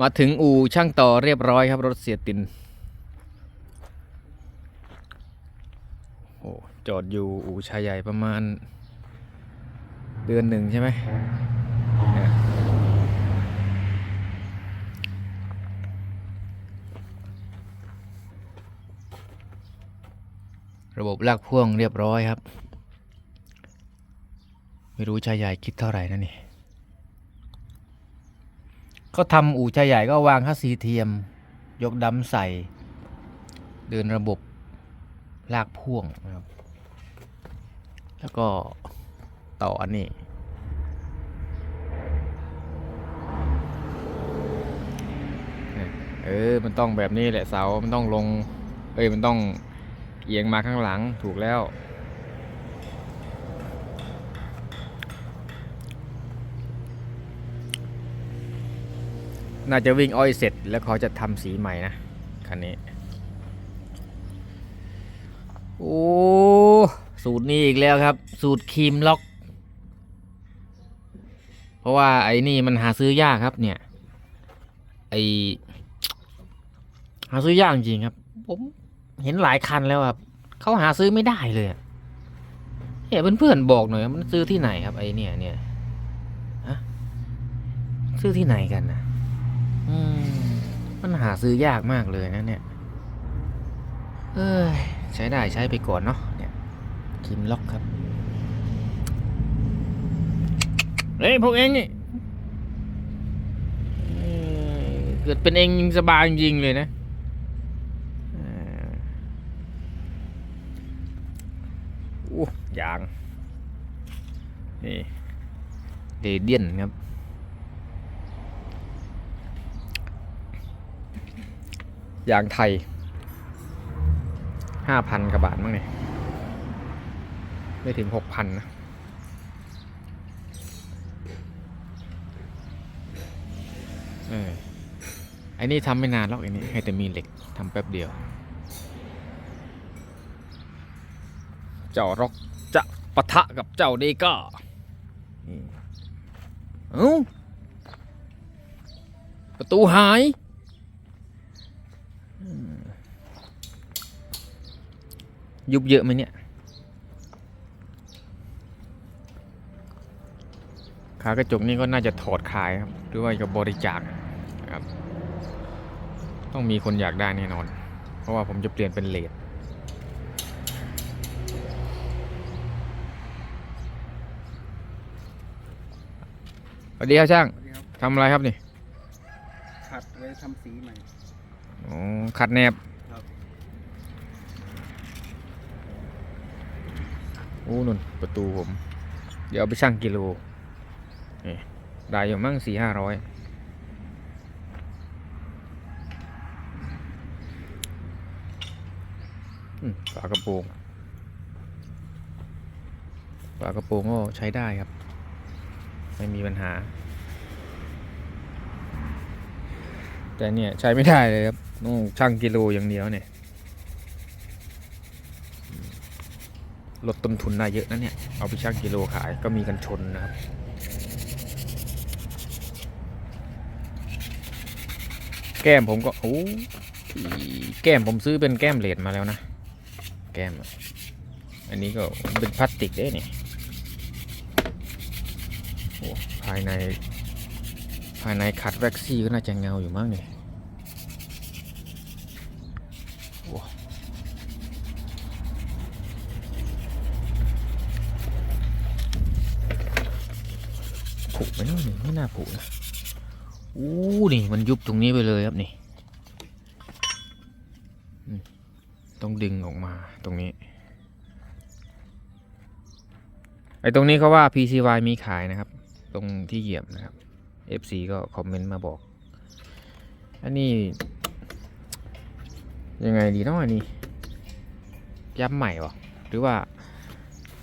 มาถึงอู่ช่างต่อเรียบร้อยครับรถเสียตินโอ้จอดอยู่อู่ชายใหญ่ประมาณ เดือนหนึ่งใช่ไหมระบบลากพ่วงเรียบร้อยครับ ไม่รู้ชายใหญ่คิดเท่าไหร่นะนี่ ก็ทำอู่ชายใหญ่ก็วางค่าซีเทียม ยกดำใส่ เดินระบบลากพ่วงนะครับ แล้วก็ต่ออันนี้ เออ มันต้องแบบนี้แหละเสา มันต้องลง เอ้ย มันต้องเอียงมาข้างหลังถูกแล้ว น่าจะวิ่งอ้อยเสร็จแล้วเขาจะทำสีใหม่นะคันนี้ โอ้ สูตรนี้อีกแล้วครับ สูตรครีมล็อก เพราะว่าไอ้นี่มันหาซื้อยากครับเนี่ย ไอหาซื้อยากจริงครับ ผมเห็นหลายคันแล้วครับเขาหาซื้อไม่ได้เลยเนี่ยเพื่อนๆบอกหน่อยมันซื้อที่ไหนครับไอเนี่ยเนี่ยฮะซื้อที่ไหนกันนะ มันหาซื้อยากมากเลยนะเนี่ยเอ้ยใช้ได้ใช้ไปก่อนเนาะเนี่ยคิมล็อกครับเฮ้ยพวกเองนี่เกิดเป็นเองสบายจริงเลยนะเอ่ออู้ยางนี่เดเดียนครับ ยางไทยห้าพันกว่าบาทมั้งเนี่ยไม่ถึงหกพันนะเออไอ้นี่ทำไม่นานหรอกไอ้นี่ให้แต่มีเหล็กทำแป๊บเดียวเจ้ารอกจะปะทะกับเจ้าเดก้านี่เอ้าประตูหายอืม ยุบเยอะไหมเนี่ย ขากระจกนี่ก็น่าจะถอดขายครับ หรือว่าจะบริจาคนะครับ ต้องมีคนอยากได้แน่นอน เพราะว่าผมจะเปลี่ยนเป็นเลดสวัสดีครับช่างสวัสดีครับทำอะไรครับนี่ ขัดไว้ทำสีใหม่ อ๋อ ขัดแนบ ครับ โอ้นุ่นประตูผม เดี๋ยวเอาไปชั่งกิโลนี่ได้อยู่มั่งสี่ห้าร้อยฝากระโปรงฝากระโปรงก็ใช้ได้ครับ ไม่มีปัญหา แต่เนี่ยใช้ไม่ได้เลยครับต้องชั่งกิโลอย่างเดียวเนี่ย ลดต้นทุนได้เยอะนะเนี่ย เอาไปชั่งกิโลขายก็มีกันชนนะครับ แก้มผมก็โอ้แก้มผมซื้อเป็นแก้มเหลดมาแล้วนะ แก้ม อันนี้ก็เป็นพลาสติกได้นี่โอ้ภายในภายในขัดแว็กซี่ก็น่าจะเงาอยู่มั้งเนี่ยโอ้ ผุ ไม่น่าผุนะอู้นี่มันยุบตรงนี้ไปเลยครับนี่ ต้องดึงออกมาตรงนี้ ไอ้ตรงนี้เขาว่า PCY มีขายนะครับ ตรงที่เหยียบนะครับ FC ก็คอมเมนต์มาบอก อันนี้ ยังไงดีเนาะอันนี้ย้ำใหม่วะหรือว่า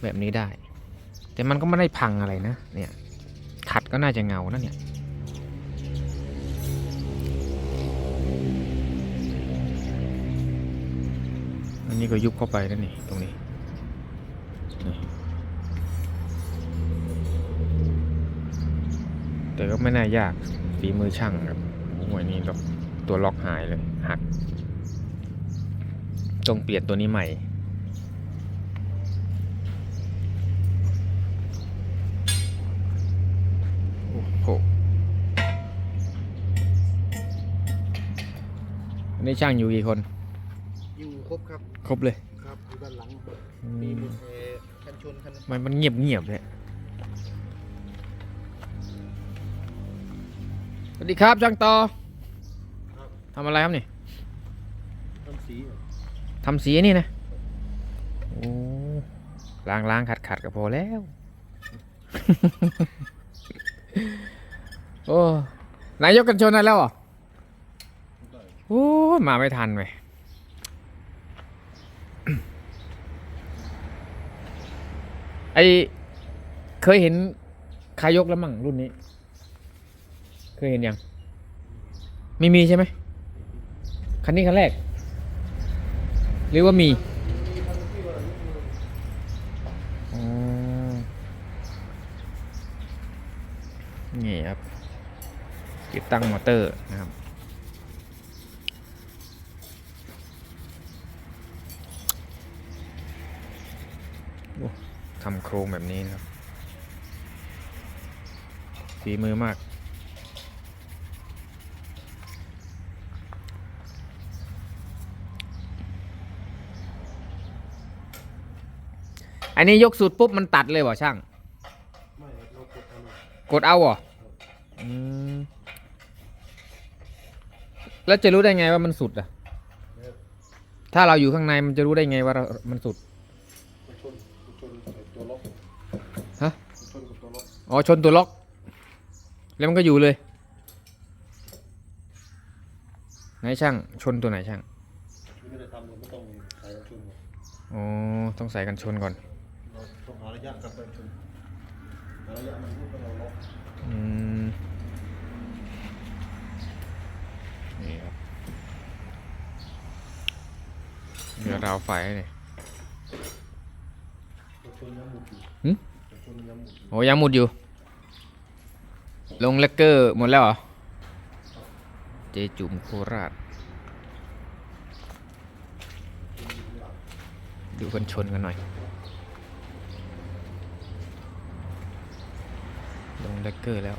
แบบนี้ได้ แต่มันก็ไม่ได้พังอะไรนะ เนี่ย ขัดก็น่าจะเงานะเนี่ยอันนี้ก็ยุบเข้าไปแล้วนี่ตรงนี้แต่ก็ไม่น่ายากฝีมือช่างครับโอ้ยนี่ตัวล็อกหายเลยหักต้องเปลี่ยนตัวนี้ใหม่ นนี้ช่างอยู่กี่คน อยู่ครบครับ ครบเลย ครับอยู่ด้านหลังอืมีมบุญเอคันชนคันมันมันเงียบเงียบเลยสวัสดีครับช่างต่อทำอะไรครับนี่ต้นสีทำสีนี่นะโอ้ล้างล้างขัดขัดก็พอแล้ว โอ้นายกกันชนได้แล้วเหรอ โอ้มาไม่ทันไปไอเคยเห็นคายกแล้วมั่งรุ่นนี้ เคยเห็นยัง ไม่มีใช่ไหมคันนี้คันแรก หรือว่ามีนี่ครับติดตั้งมอเตอร์นะครับ ทำโครงแบบนี้นะครับฝีมือมาก อันนี้ยกสูตรปุ๊บมันตัดเลยเหรอช่าง ไม่เรากดเอาเลยกดเอาเหรออืมแล้วจะรู้ได้ไงว่ามันสุดอะถ้าเราอยู่ข้างในมันจะรู้ได้ไงว่าเรามันสุด อ๋อชนตัวล็อก แล้วมันก็อยู่เลย ไหนช่างชนตัวไหนช่างไม่ได้ทำเราไม่ต้องใส่ชุนอ๋อต้องใส่กันชนก่อนเราต้องหาระยะกับไปชนหาระยะมันรู้ว่าเราล็อกอืมนี่ครับเดี๋ยวราวไฟเลยชนย้ำหมุดอยู่หึตัวชนย้ำหมุดอยู่ โอ้ยังหมุดอยู่ ลงเลกเกอร์หมดแล้วเหรอ เจจุ่มโคราช ดูกันชนกันหน่อย ลงเลกเกอร์แล้ว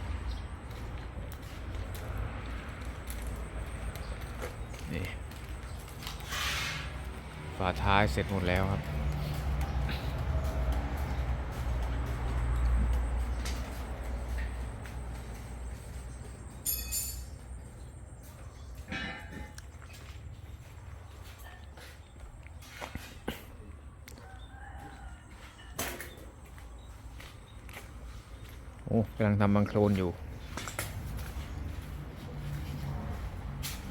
นี่ฝาท้ายเสร็จหมดแล้วครับ ทำบังโครนอยู่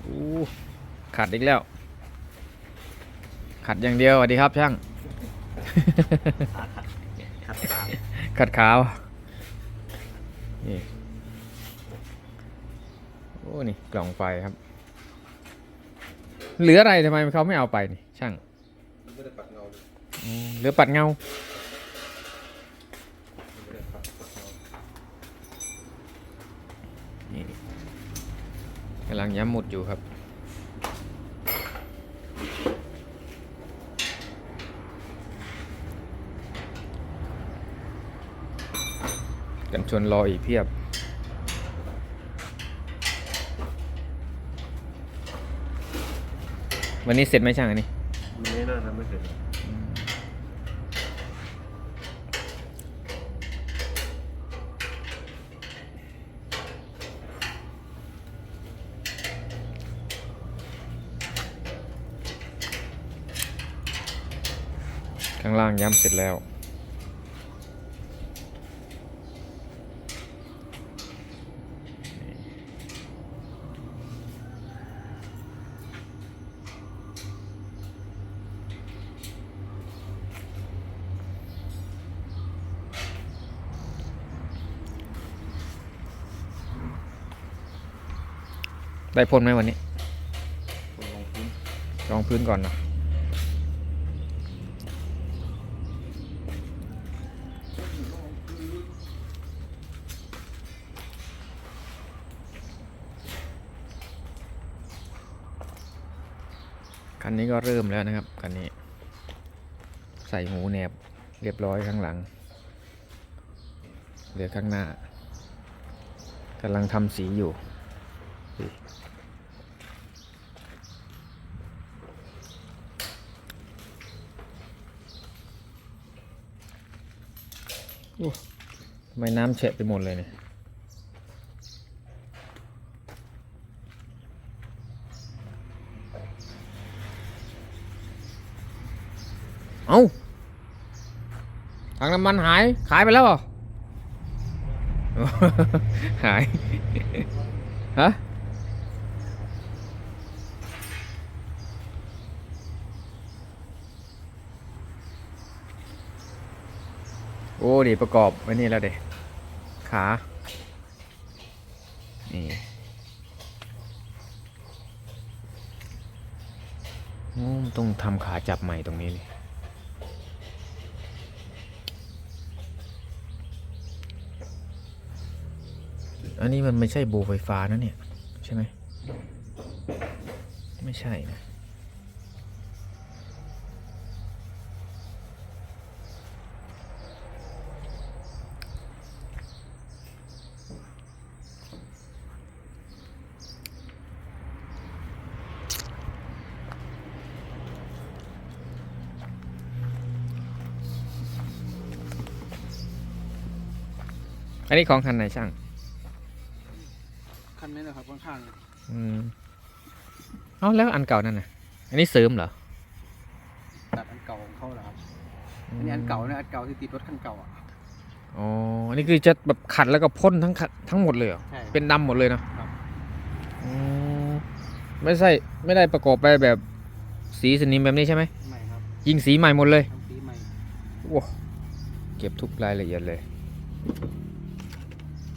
โอ้ขัดอีกแล้ว ขัดอย่างเดียวสวัสดีครับช่างขัดขาขัดขาวนี่โอ้นี่กล่องไฟครับ เหลืออะไรทำไมเขาไม่เอาไปนี่ช่างไม่ได้ปัดเงาเลยอืมเหลือปัดเงา ไม่ได้ปัดปัดเงา นี่กำลังย้ำหมุดอยู่ครับ กันชนรออีกเพียบวันนี้เสร็จไหมช่างอันนี้มันไม่น่าทำไม่เสร็จ ข้างล่างย้ำเสร็จแล้ว ได้พ่นไหมวันนี้คนลงพื้นลองพื้นก่อนนะ นี้ก็เริ่มแล้วนะครับคันนี้ ใส่หูแหนบเรียบร้อยข้างหลัง เหลือข้างหน้ากำลังทำสีอยู่โอ้ทำไมน้ำเฉะไปหมดเลยเนี่ย เอาถัง น้ำมันหายขายไปแล้วเหรอหาย ฮะ โอ้ดีประกอบไว้นี่แล้วเด็ขา นี่ต้องทำขาจับใหม่ตรงนี้เลย อันนี้มันไม่ใช่โบไฟฟ้านะเนี่ย ใช่ไหม ไม่ใช่นะอันนี้ของคันไหนช่าง ข้างอืมเอาแล้วอันเก่านั่นน่ะ อันนี้เสริมเหรอๆตัดอันเก่าของเขาแหละครับอันนี้อันเก่านะอันเก่าที่ติดรถคันเก่าอะ อ๋อ อันนี้คือจะแบบขัดแล้วก็พ่นทั้งขัดทั้งหมดเลยเหรอ ใช่ เป็นดำหมดเลยนะครับอ๋อไม่ใช่ไม่ได้ประกอบไปแบบสีสนิมแบบนี้ใช่ไหม ใหม่ครับยิงสีใหม่หมดเลย ทำสีใหม่ว้าเก็บทุกรายละเอียดเลย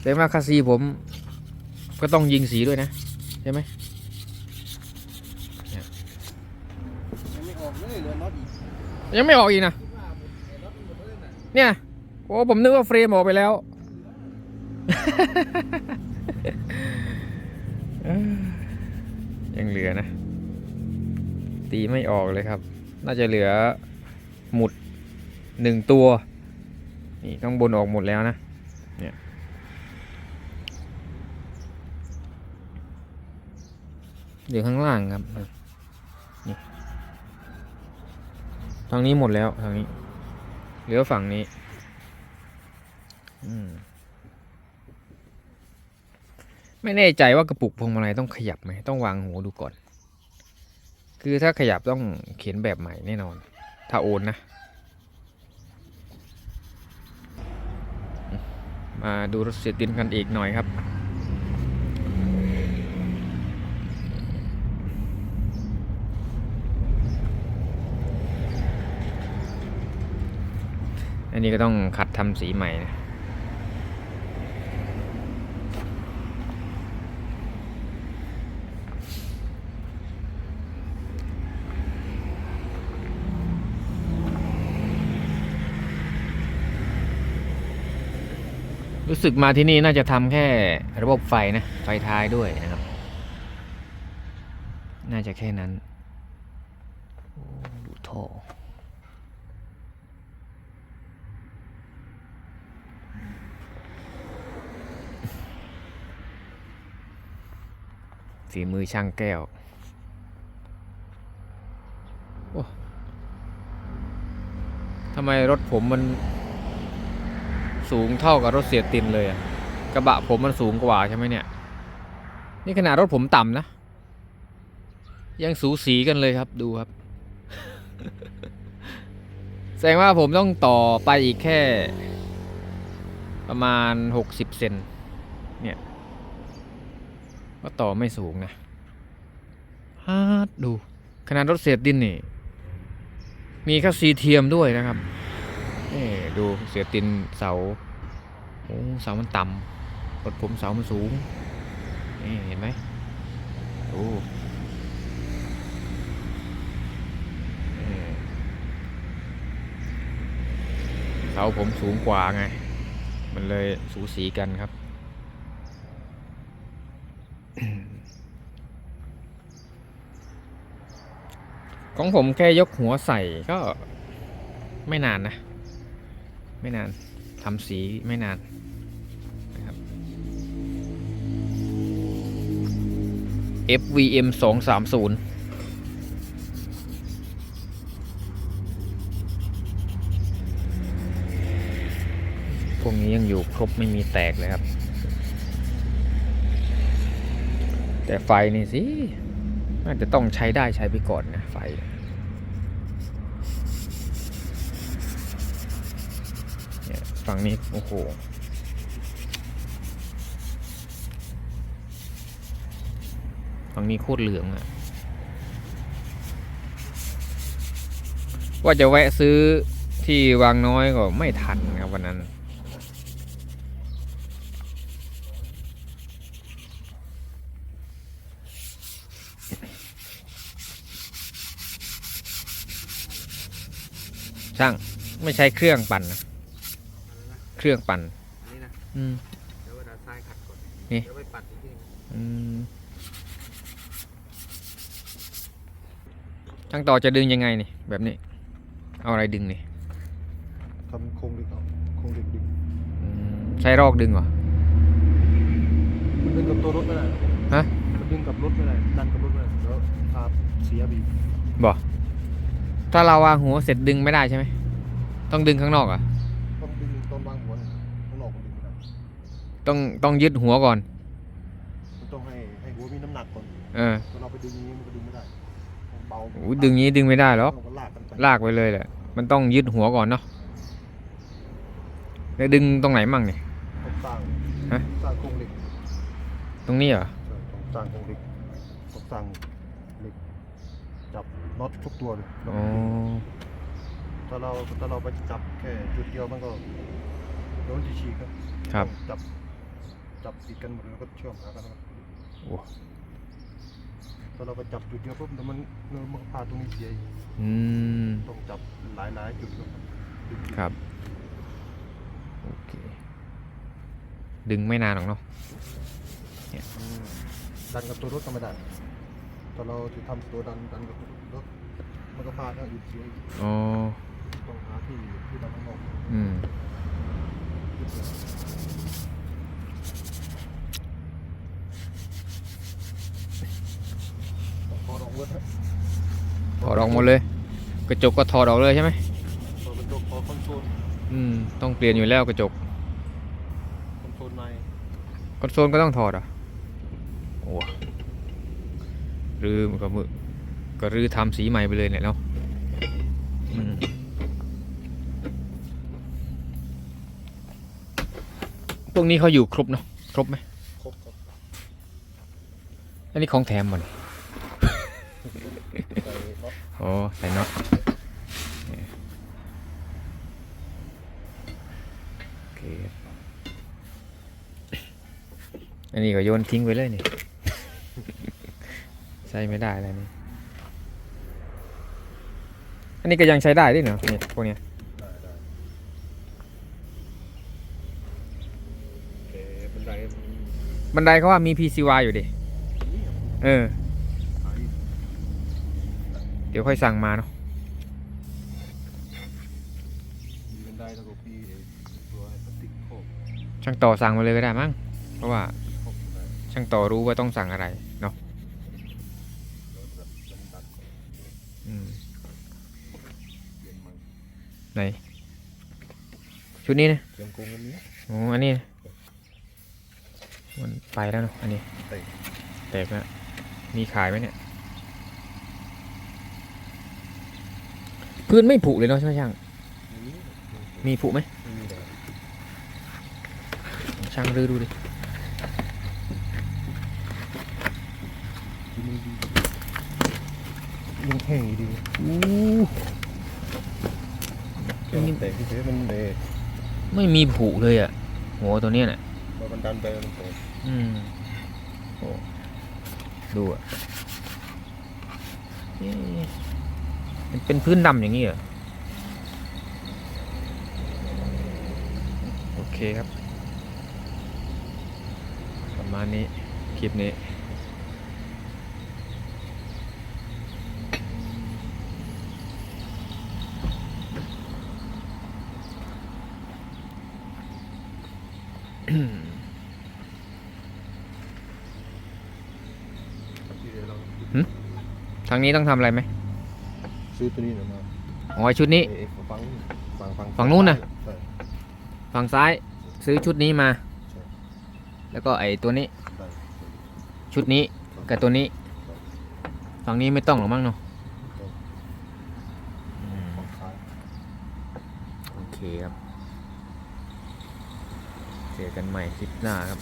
แต่ว่าคาซีผม ก็ต้องยิงสีด้วยนะใช่ไหมยังไม่ออกเลยเหลือน็อตอีกยังไม่ออกอีกนะเนี่ยโอ้ผมนึกว่าเฟรมออกไปแล้วยังเหลือนะ ตีไม่ออกเลยครับ น่าจะเหลือหมุดหนึ่งตัว นี่ข้างบนออกหมดแล้วนะ เนี่ย เหลือข้างล่างครับนี่ทางนี้หมดแล้วทางนี้เหลือฝั่งนี้ อืมไม่แน่ใจว่ากระปุกพวงมาลัยต้องขยับไหมต้องวางหูดูก่อน คือถ้าขยับต้องเขียนแบบใหม่แน่นอน ถ้าโอนนะ มาดูรถเสียดินกันอีกหน่อยครับ อันนี้ก็ต้องขัดทำสีใหม่นะรู้สึกมาที่นี่น่าจะทำแค่ระบบไฟนะ ไฟท้ายด้วยนะครับ น่าจะแค่นั้นดูท่อ ฝีมือช่างแก้วโอ้ทำไมรถผมมัน สูงเท่ากับรถเสียตินเลยอะกระบะผมมันสูงกว่าใช่ไหมเนี่ย นี่ขนาดรถผมต่ำนะ ยังสูสีกันเลยครับดูครับ แสดงว่าผมต้องต่อไปอีกแค่ ประมาณหกสิบเซน ก็ต่อไม่สูงนะฮาดดู ขนาดรถเศษดินนี่ มีแค่ซีเทียมด้วยนะครับนี่ดูเสียตินเสาโอ้เสามันต่ำรถผมเสามันสูงนี่เห็นไหมดูนี่เสาผมสูงกว่าไง มันเลยสูสีกันครับ ค ของผมแค่ยกหัวใส่ก็ไม่นานนะ ไม่นานทำสีไม่นานนะครับ FVM 230พวกนี้ยังอยู่ครบไม่มีแตกเลยครับ แต่ไฟนี่สิ น่าจะต้องใช้ได้ใช้ไปก่อนนะไฟเนี่ยฝั่งนี้ โอ้โหฝั่งนี้โคตรเหลืองอะว่าจะแวะซื้อที่วางน้อยก็ไม่ทันครับวันนั้น ช่างไม่ใช้เครื่องปั่นนะเครื่องปั่นอันนี้นะอืม เดี๋ยวเวลาทรายขัดก่อนนี่ เดี๋ยวไปปัดอีกทีอืมช่างต่อจะดึงยังไงนี่แบบนี้ เอาอะไรดึงนี่ทำโครงดึงเอาโครงดึงดึงอืมใช้รอกดึงเหรอ มันดึงกับตัวรถไม่ได้ฮะ มันดึงกับรถไม่ได้ดันกับรถไม่ได้แล้วพาเสียบีบบอก ถ้าเราวางหัวเสร็จดึงไม่ได้ใช่ไหม ต้องดึงข้างนอกเหรอะ ต้องดึงตอนวางหัวนี่ข้างนอกมันดึงไม่ได้ต้องต้องยึดหัวก่อน มันต้องให้ให้หัวมีน้ำหนักก่อนเออตอนเราไปดึงอย่างนี้มันก็ดึงไม่ได้มันเบาโอ้ยดึงงี้ดึงไม่ได้หรอกเราก็ลากกันไปลากไปเลยแหละ มันต้องยึดหัวก่อนเนาะ แล้วดึงตรงไหนมั่งเนี่ย ต้องสร้างฮะ สร้างโครงเหล็กตรงนี้เหรอใช่ต้องสร้างโครงเหล็กต้องสร้างเหล็กจับ น็อตทุกตัวเลยอ๋อถ้าเราถ้าเราไปจับแค่จุดเดียวมันก็โดนที่ฉีกครับครับต้องจับจับติดกันหมดแล้วก็เชื่อมหากันครับโอ้ถ้าเราไปจับจุดเดียวปุ๊บเดี๋ยวมันเนื้อมันพาตรงนี้เสียอีกอืมต้องจับหลายหลายๆจุดครับดึงครับโอเคดึงไม่นานหรอกเนาะอืมดันกับตัวรถก็ไม่ได้ถ้าเราจะทำตัวดันดันกับตัวรถมันก็พาทางอื่นเสียอีกอ๋อต้องหาที่ที่ดันข้างนอกอืมต้องพอดอกเวิร์ดฮะถอดออกหมดเลย กระจกก็ถอดออกเลยใช่ไหมพอเป็นตัวพอคอนโทรลอืมต้องเปลี่ยนอยู่แล้วกระจกคอนโทรลในคอนโซลก็ต้องถอดเหรอะโอ้ รื้อมันก็มือก็รื้อทำสีใหม่ไปเลยเนี่ยเนาะอืมพวกนี้เขาอยู่ครบเนาะครบไหมครบครับอันนี้ของแถมหมดใส่น็อตโอ้ใส่น็อตเนี่ยโอเคอันนี้ก็โยนทิ้งไปเลยนี่ ใช้ไม่ได้แล้วนี่ อันนี้ก็ยังใช้ได้ด้วยเนาะเนี่ยพวกเนี้ยได้ได้โอเคบันไดมันบันไดเขาว่ามี PCY อยู่ดิ นี่อะเออ ขายเดี๋ยวค่อยสั่งมาเนาะ มีบันไดแล้วก็ปีไอ้ตัวพลาสติกโคบช่างต่อสั่งมาเลยก็ได้มั้ง เพราะว่าโคบบันไดช่างต่อรู้ว่าต้องสั่งอะไรเนาะ แล้วแบบมันดันก่อน อืม เปลี่ยนมัน ไหน ชุดนี้นะเปลี่ยนกรงอันนี้โอ้อันนี้นะมันไปแล้วเนาะอันนี้เตะแตกแล้วมีขายไหมเนี่ย พื้นไม่ผุเลยเนาะใช่ไหมช่างอันนี้มีผุไหมไม่มีเลยช่างรื้อดูดิที่มันดียังแห้งอยู่ดีอู้ มันเตะที่เฉยมันเตะไม่มีผุเลยอะ่ะหัวตัวเนี้ยน่ะพอมันดันไปมันเตะอืมโอ้ดูอะเอ๊ะมันเป็นพื้นดำอย่างนี้เหรอโอเคครับ ประมาณนี้ คลิปนี้ ที่เดี๋ยวเราทางนี้ต้องทำอะไรไหมซื้อตัวนี้หน่อยมาอ๋อชุดนี้ เอ้ยฝั่งฝั่งฝั่งฝั่งนู้นน่ะ ใช่ ฝั่งซ้ายซื้อชุดนี้มา ใช่ แล้วก็ไอ้ตัวนี้ใช่ชุดนี้กับตัวนี้ ฝั่งนี้ไม่ต้องหรอกมั้งเนาะอืม ฝั่งซ้าย โอเคครับ เจอ กันใหม่คลิปหน้าครับ